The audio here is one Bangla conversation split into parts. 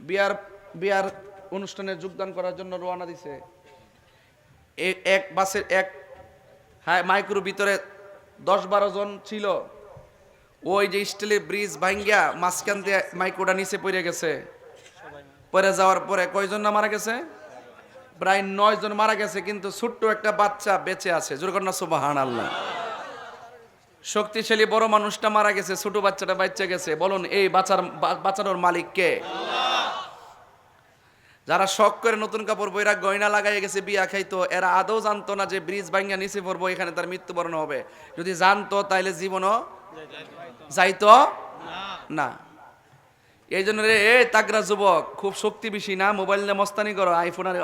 বিয়ার বিয়ার অনুষ্ঠানে যোগদান করার জন্য রওনা দিছে। এক বাসের এক হ্যাঁ মাইক্রো ভিতরে দশ বারো জন ছিল। ওই যে স্টিলের ব্রিজ ভাঙ্গিয়া মাঝখান দিয়ে মাইক্রোটা নিচে পড়ে গেছে। পরে যাওয়ার পরে কয়জন না মারা গেছে? প্রায় নয় জন মারা গেছে, কিন্তু ছোট্ট একটা বাচ্চা বেঁচে আছে। জোরকন্যা সুবাহান আল্লাহ শক্তিশালী বড় মানুষটা মারা গেছে, ছোট বাচ্চাটা বাচ্চা গেছে। বলুন, এই বাচ্চার, বা- বাঁচানোর মালিক কে? যারা শখ করে নতুন কাপড় বইরা গয়না লাগাই গেছে, বিয়া খাইতো, এরা আদৌ জানতো না যে ব্রিজ ভাঙ্গা নিচে পড়ব, এখানে তার মৃত্যুবরণ হবে। যদি জানতো, তাইলে জীবনও যাইতো না। এই জন্য রে এ তাগরা যুবক, খুব শক্তি বেশি না? মোবাইল নিয়ে মস্তানি করো আইফোন আর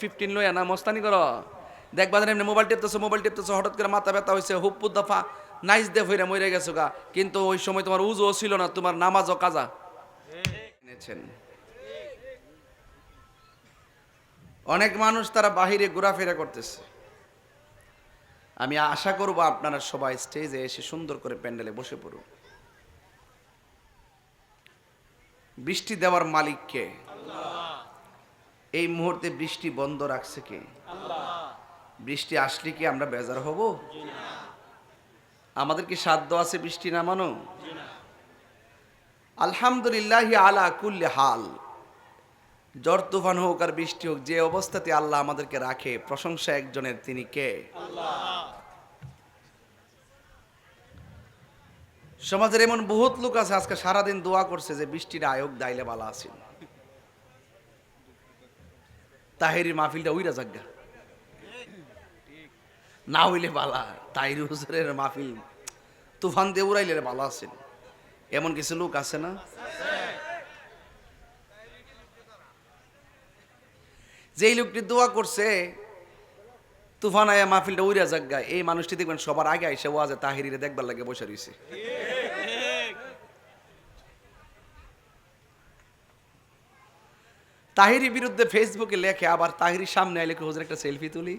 ফিফটিন লইয়া না, মস্তানি করো। দেখবা এমনি মোবাইল টিপতেছো মোবাইল টিপতেছো, হঠাৎ করে মাথা ব্যথা হয়েছে হুপ্পু দফা, নাইস দে ফইরা মরে গেছো গা। কিন্তু ওই সময় তোমার উজও ছিল না, তোমার নামাজও কাজা। এনেছেন। অনেক মানুষ তারা বাহিরে ঘোরাফেরা করতেছে। আমি আশা করব আপনারা সবাই স্টেজে এসে সুন্দর করে প্যান্ডেলে বসে পড়ুন। বৃষ্টি দেওয়ার মালিক কে? এই মুহূর্তে বৃষ্টি বন্ধ রাখছে কে? বৃষ্টি আসলে কি আমরা বেজার হব? আমাদের কি সাধ্য আছে বৃষ্টি নামানো? আলহামদুলিল্লাহ আলা কুল্লে হাল। জ্বর, তুফান হোক আর বৃষ্টি হোক, যে অবস্থাতে আল্লাহ আমাদেরকে রাখে, প্রশংসা একজনের, তিনি কে? সমাজের এমন বহুত লোক আছে, আজকে সারাদিন দোয়া করছে যে বৃষ্টির আয়োগ দাইলে বালা আছে। তাহেরি মাহফিলটা উইরা জাগা না হইলে বালা, তাহির হুজুরের মাহফিল, তুফান দিয়ে উড়াইলে বালা আছেন এমন কিছু লোক আছে না? যেই লোকটি দোয়া করছে, তুফান আয়া মাহফিলটা উইরা জাগা, এই মানুষটি দেখবেন সবার আগে আইসে ওয়াজে তাহিরিরে দেখবার লাগে বসে রয়েছে তাহিরি বিরুদ্ধে ফেসবুকে লেখে, আবার তাহিরির সামনে আইলে হুজুর, একটা সেলফি তুলি?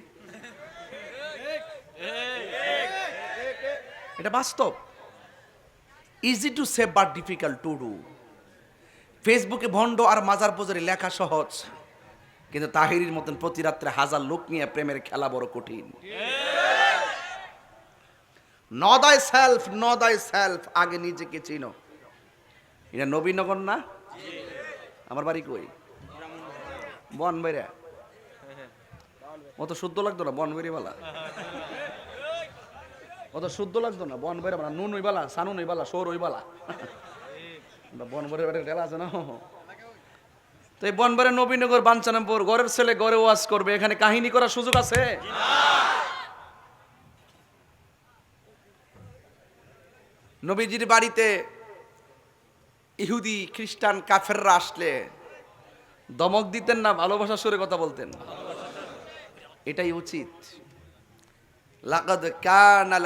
এটা বাস্তব। Easy to save but difficult to do ফেসবুকে ভণ্ড আর মাজার পজারে লেখা সহজ। কিন্তু তাহিরির মতন প্রতি রাত্রে হাজার লোক নিয়ে প্রেমের খেলা বড় কঠিন। নদাই সেলফ নদাই সেলফ আগে নিজেকে চিনো। এটা নবীনগর না? আমার বাড়ি কই? বন বেড়া অত শুদ্ধ লাগতো না? বন বেরি বালা অত শুদ্ধ লাগতো না? বন বালা নুন ওইবালা সানুন ওইবালা সৌর ওইবালা বন বেড়ে বেড়ে ঢেলা আছে না? তো এই বনবারে নবীনগর বাঞ্ছানামপুর ঘরের ছেলে গড়ে ওয়াজ করবে। এখানে কাহিনী করার সুযোগ আছে? নবীজির বাড়িতে ইহুদি, খ্রিস্টান, কাফেররা আসলে দমক দিতেন না, ভালোবাসা সুরে কথা বলতেন। এটাই উচিত। লাকাদ কানা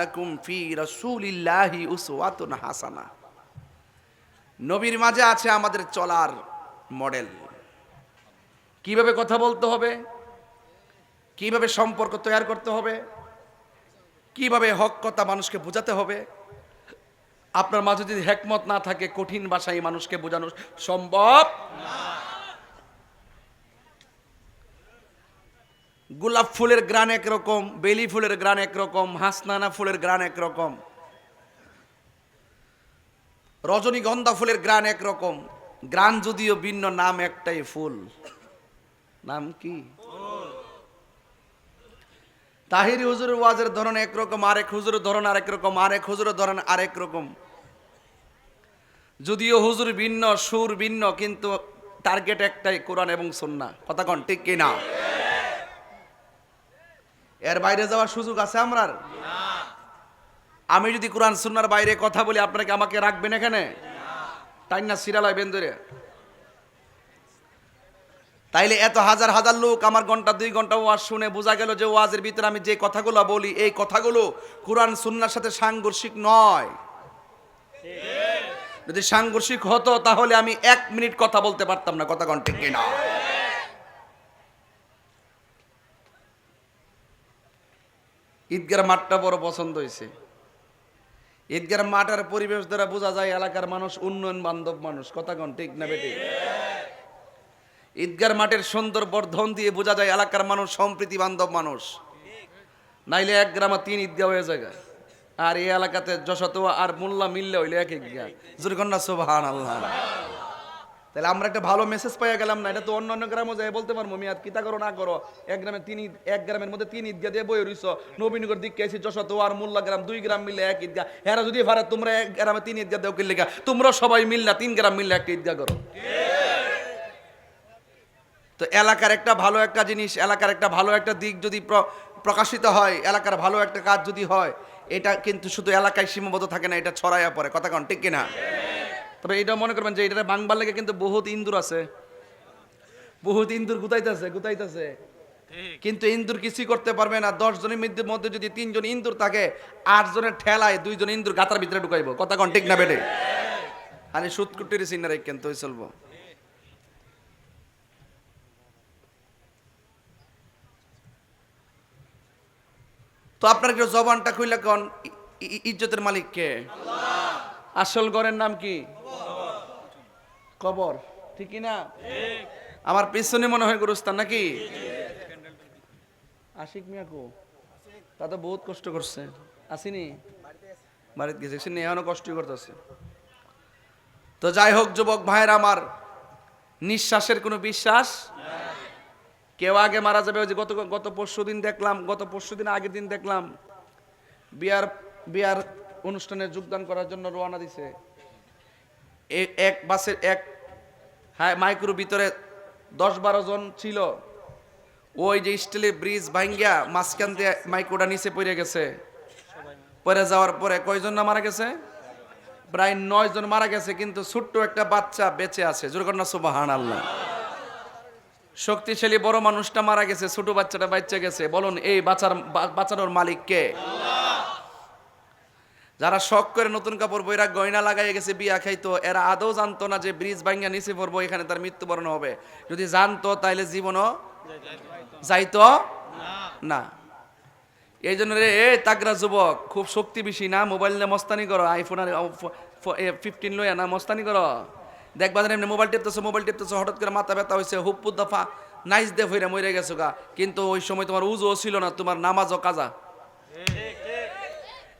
ফি রাসূলিল্লাহি উসওয়াতুন হাসানা। নবীর মাঝে আছে আমাদের চলার মডেল। কীভাবে কথা বলতে হবে? কীভাবে সম্পর্ক তৈরি করতে হবে? কীভাবে হক কথা মানুষকে বোঝাতে হবে? আপনার মাঝে যদি হেকমত না থাকে, কঠিন ভাষায় মানুষকে বোঝানো সম্ভব গোলাপ ফুলের গ্রান একরকম, বেলি ফুলের গ্রান একরকম, হাসনানা ফুলের গ্রান একরকম, রজনীগন্ধা ফুলের গ্রান একরকম, গ্রান যদিও ভিন্ন, নাম একটাই ফুল। নাম কি? তাহিরি হুজুরের ওয়াজের ধরন একরকম আরেক হুজুরের ধরন আরেক রকম, আরেক হুজুরের ধরন আরেক রকম। যদিও হুজুর ভিন্ন, সুর ভিন্ন, কিন্তু টার্গেট একটাই, কোরআন এবং সন্না কথা কন, ঠিক কিনা? এর বাইরে যাওয়ার সুযোগ আছে আমরার? আমি যদি কোরআন সুন্নার বাইরে কথা বলি আপনাকে আমাকে রাখবেন এখানে? তাই না সিরালয় বেন্দরে। তাইলে এত হাজার হাজার লোক আমার ঘণ্টা, দুই ঘণ্টা ওয়াজ শুনে বোঝা গেল যে ওয়াজের ভিতরে আমি যে কথাগুলো বলি, এই কথাগুলো কোরআন সুন্নার সাথে সাংঘর্ষিক নয়। যদি সাংঘর্ষিক হতো, তাহলে আমি এক মিনিট কথা বলতে পারতাম না, কথা ঘন্টে কিনা? ঈদগার মাঠটা বড় পছন্দ হয়েছে। ঈদগার মাঠের পরিবেশ দ্বারা বোঝা যায়, এলাকার মানুষ উন্নয়ন বান্ধব মানুষ, কথা কন ঠিক না বেটি? ঈদগার মাঠের সুন্দর বর্ধন দিয়ে বোঝা যায় এলাকার মানুষ সম্প্রীতি বান্ধব মানুষ। নাইলে এক গ্রামে তিন ঈদগা হয়ে যায় আর এই এলাকাতে যশত আর মোল্লা মিললে হইলে এক ঈদগাহ। জুরকন্যা সুবহান আল্লাহ তাহলে আমরা একটা ভালো মেসেজ পাইয়া গেলাম না, এটা তো অন্য অন্য গ্রামও যাই বলতে পারব, মিয়াদ, কিতা করো, না করো। এক গ্রামে তিন ঈদ, এক গ্রামের মধ্যে তিন ঈদগাহ দিয়ে বই রইছ। নবীনগর দিক গেছি যশত আর মোল্লা গ্রাম, দুই গ্রাম মিললে এক ঈদগাহ। এরা যদি ভাড়া তোমরা এক গ্রামে তিন ঈদগাহ দেও কিনলে তোমরা সবাই মিললা তিন গ্রাম মিললে একটা ঈদগা করো। তো এলাকার একটা ভালো একটা জিনিস, এলাকার একটা ভালো একটা দিক যদি প্রকাশিত হয়, এলাকার ভালো একটা কাজ যদি হয়, এটা কিন্তু শুধু এলাকায় সীমাবদ্ধ থাকে না, এটা ছড়াইয়া পড়ে। কথা কন, ঠিক কিনা? তবে এটা মনে করবেন যে এটা বাংবার লেগে কিন্তু বহুত ইন্দুর আছে। বহুত ইন্দুর গুতাইতেছে গুতাইতেছে। কিন্তু ইন্দুর কিছুই করতে পারবে না। দশ জনের মধ্যে যদি তিনজন ইন্দুর থাকে, আট জনের ঠেলায় দুইজন ইন্দুর গাতার ভিতরে ঢুকাইব। কথা কন, ঠিক না বেটে? আরে সুতকুটির সিনারে কিন্তু চলবো তো আপনার একটু জবানটা খুইলে কন ইজ্জতের মালিক কে? আসল ঘরের নাম কি? কবর। ঠিক না? আমার পিছনে মনে হয় গুরুস্থান নাকি? আশিক মিয়াকু তা তো বহুত কষ্ট করছে। আসিনি? বাড়িতে গেছে। সে এখনও কষ্ট করতেছে। তো যাই হোক, যুবক ভাইয়ের, আমার নিঃশ্বাসের কোনো বিশ্বাস কেউ আগে মারা যাবে, ওই যে গত গত পরশু দিন দেখলাম, গত পরশু দিন আগের দিন দেখলাম, বিয়ার বিয়ার অনুষ্ঠানে যোগদান করার জন্য রওনা দিছে। এক বাসের এক হ্যাঁ মাইক্রোর ভিতরে দশ বারো জন ছিল। ওই যে স্টিলের ব্রিজ ভাঙ্গিয়া মাঝখান দিয়ে মাইক্রোটা নিচে পড়ে গেছে। পরে যাওয়ার পরে কয়জন না মারা গেছে? প্রায় নয় জন মারা গেছে, কিন্তু ছোট্ট একটা বাচ্চা বেঁচে আছে। জোরকন্যা সুবাহান আল্লাহ শক্তিশালী বড় মানুষটা মারা গেছে, ছোট বাচ্চাটা বাচ্চা গেছে। বলুন, এই বাচ্চার বা- বাঁচানোর মালিক কে? যারা শখ করে নতুন কাপড় বইরা গয়না লাগাই গেছে, বিয়া খাইতো, এরা আদৌ জানতো না যে ব্রিজ ভাঙ্গা নিচে পড়ব, এখানে তার মৃত্যুবরণ হবে। যদি জানতো, তাইলে জীবনও যাইতো না। এই জন্য রে এ তাগরা যুবক, খুব শক্তি বেশি না? মোবাইল নিয়ে মস্তানি করো আইফোন আর ফিফটিন লইয়া না, মস্তানি করো। দেখবা এমনি মোবাইল টিপতেছো মোবাইল টিপতেছো, হঠাৎ করে মাথা ব্যথা হয়েছে হুপ্পু দফা, নাইস দে ফইরা মরে গেছো গা। কিন্তু ওই সময় তোমার উজও ছিল না, তোমার নামাজও কাজা।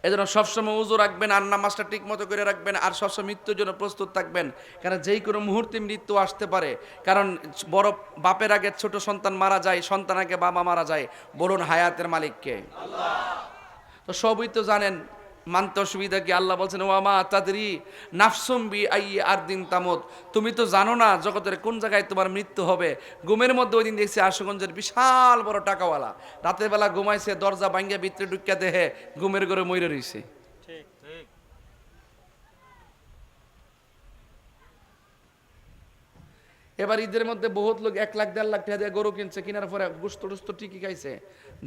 এই জন্য সবসময় উজু রাখবেন আর নামাজটা ঠিক মতো করে রাখবেন আর সবসময় মৃত্যুর জন্য প্রস্তুত থাকবেন। কারণ যেই কোনো মুহূর্তে মৃত্যু আসতে পারে। কারণ বড় বাপের আগে ছোট সন্তান মারা যায়, সন্তান আগে বাবা মারা যায়। বলুন হায়াতের মালিককে। তো সবই তো জানেন মানতে অসুবিধা কি? আল্লাহ বলছেন ওয়ামা তাদেরই নাফসুম বি আই আর দিন তামত। তুমি তো জানো না জগতের কোন জায়গায় তোমার মৃত্যু হবে। ঘুমের মধ্যে ওই দিন দেখছি আশুগঞ্জের বিশাল বড় টাকাওয়ালা। রাতের বেলা ঘুমাইছে, দরজা ভাঙ্গিয়া ভিতরে ঢুকিয়া দেহে ঘুমের ঘরে ময়ূরে রইছে। এবার ঈদের মধ্যে বহুত লোক এক লাখ, দেড় লাখ টাকা দিয়ে গরু কিনছে, কিনার পরে গুস্ত টুস্ত ঠিকই খাইছে।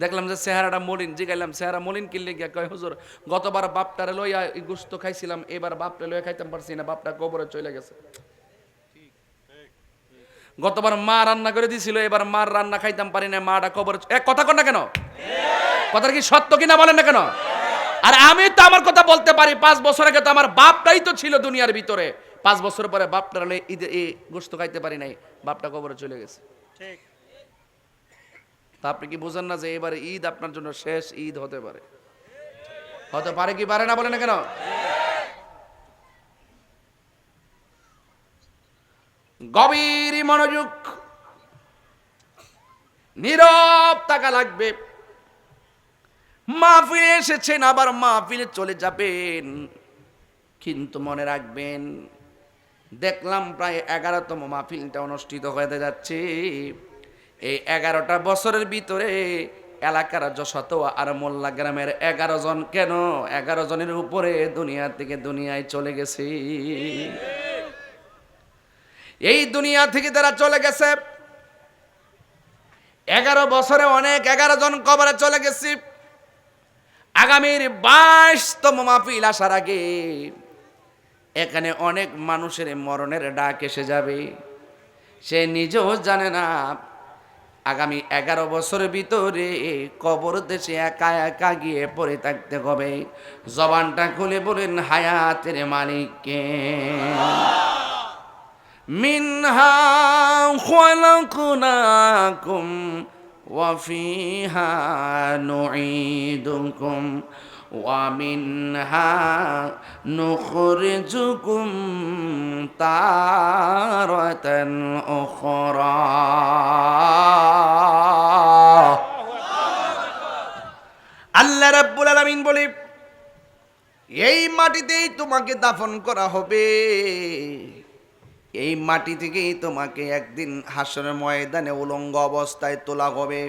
দেখলাম যে চেহারাটা মলিন, জিগাইলাম, চেহারা মলিন কিনলে গিয়া? কয়, হুজুর, গতবার বাপটারে লইয়া গুস্ত খাইছিলাম, এবার বাপটা লইয়া খাইতাম পারছি না, বাপটা কবরে চলে গেছে। গতবার মা রান্না করে দিছিল, এবার মার রান্না খাইতাম পারি না, মাটা কবরে এক কথা কর না কেন? কথাটা কি সত্য কিনা বলেন না কেন? আর আমি তো আমার কথা বলতে পারি, পাঁচ বছর আগে তো আমার বাপটাই তো ছিল দুনিয়ার ভিতরে। পাঁচ বছর পরে বাপটা ঈদে এই গোস্ত খাইতে পারি নাই বাপটা কবরে চলে গেছে। ঠিক। তা আপনি কি বুঝেন না যে এবারে ঈদ আপনার জন্য শেষ ঈদ হতে পারে? হতে পারে কি পারে না বলে না কেন? গভীর মনোযোগ নীরব টাকা লাগবে। মাহফিলে এসেছেন আবার মাহফিলে চলে যাবেন কিন্তু মনে রাখবেন দেখলাম প্রায় এগারোতম মাহফিলটা অনুষ্ঠিত হয়ে যাচ্ছে। এই এগারোটা বছরের ভিতরে এলাকার যশত আর মোল্লা গ্রামের এগারো জন, কেন? এগারো জনের উপরে দুনিয়া থেকে দুনিয়ায় চলে গেছে। এই দুনিয়া থেকে তারা চলে গেছে, এগারো বছরে অনেক এগারো জন কবরে চলে গেছি। আগামীর বাইশতম মাহফিল আসার আগে এখানে অনেক মানুষের মরণের ডাক এসে যাবে। সে নিজেও জানে না, আগামী এগারো বছরের ভিতরে কবর দেশে একা একা গিয়ে পড়ে থাকতে হবে। জবানটা খুলে বলেন, হায়াতের মালিককে। মিনহা খোয়ালাকুনাকুম ওয়াফিহা নুঈদুকুম। ومنها نخرجكم تارة أخرى আল্লাহ রাব্বুল আলামিন বলে এই মাটিতেই তোমাকে দাফন করা হবে এই মাটি থেকেই তোমাকে একদিন হাসরের ময়দানে উলঙ্গ অবস্থায় তোলা হবে